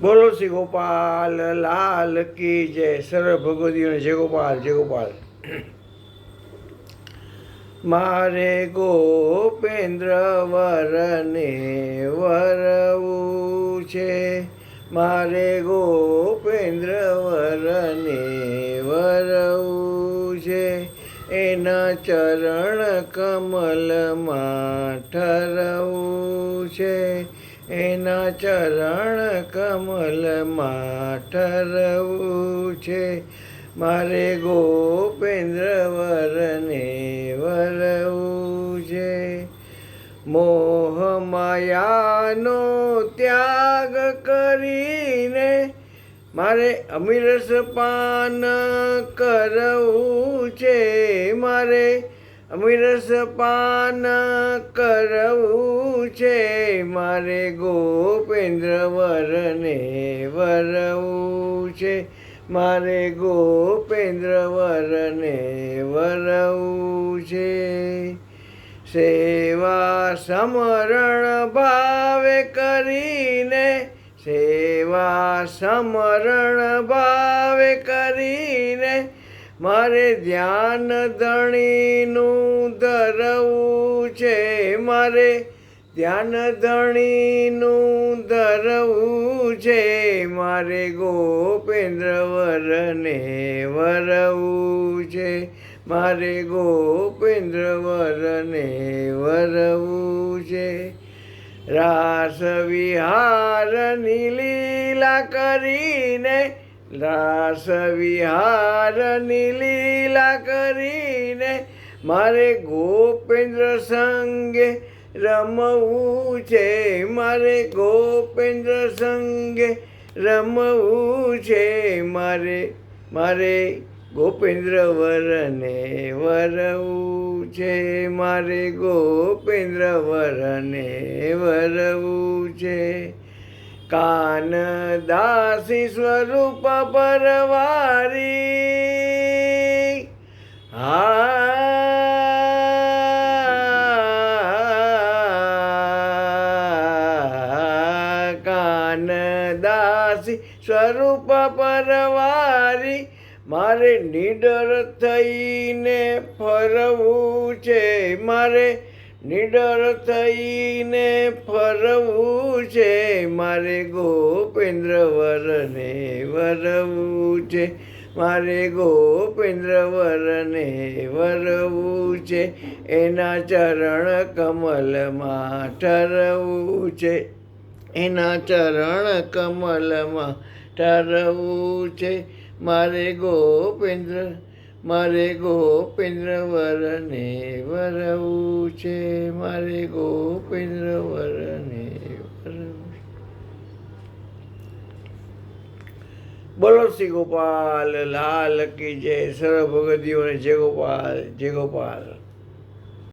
બોલો શ્રી ગોપાલ, લાલ કી જય. સર્વ ભગવતીઓને જય ગોપાલ જય ગોપાલ. મારે ગોપેન્દ્ર વરને વરવું છે. મારે ગોપેન્દ્ર વરને વરવું છે. એના ચરણ કમલમાં ઠરવ ચરણ કમલમાં ઠરવું છે. મારે ગોપેન્દ્ર વરને વરવું છે. મોહ માયાનો ત્યાગ કરીને મારે અમીરસ પાન કરવું છે. મારે અમીરસ પાન કરવું છે. મારે ગોપેન્દ્ર વરને વરવું છે. મારે ગોપેન્દ્ર વરને વરવું છે. સેવા સમરણ ભાવે કરીને, સેવા સમરણ ભાવે કરીને, મારે ધ્યાન ધણીનું ધરવું છે. મારે ધ્યાન ધણીનું ધરવું છે, મારે ગોપેન્દ્ર વરને વરવું છે. મારે ગોપેન્દ્ર વરને વરવું છે. રાસ વિહારની લીલા કરીને રાસ વિહારની લીલા કરીને, મારે ગોપેન્દ્ર સંગે રમવું છે મારે ગોપેન્દ્ર સંગે રમવું છે મારે મારે ગોપેન્દ્ર વરને વરવું છે, મારે ગોપેન્દ્ર વરને વરવું છે. કાન દાસી સ્વરૂપ પરવારી દાસી સ્વરૂપ પરવારી, મારે નિડર થઈને ફરવું છે. મારે નિડર થઈને ફરવું છે. મારે ગોપેન્દ્ર વરને વરવું છે. મારે ગોપેન્દ્ર વરને વરવું છે. એના ચરણ કમલમાં ઠરવું છે. એના ચરણ કમલમાં ઠરવું છે. મારે ગોપેન્દ્ર મારે ગોપેન્દ્ર વરને વરવું છે. મારે ગોપેન્દ્ર વરને વરવું બોલો શ્રી ગોપાલ, લાલ કી જય. સર્વ ભગતીઓને જય ગોપાલ જય ગોપાલ.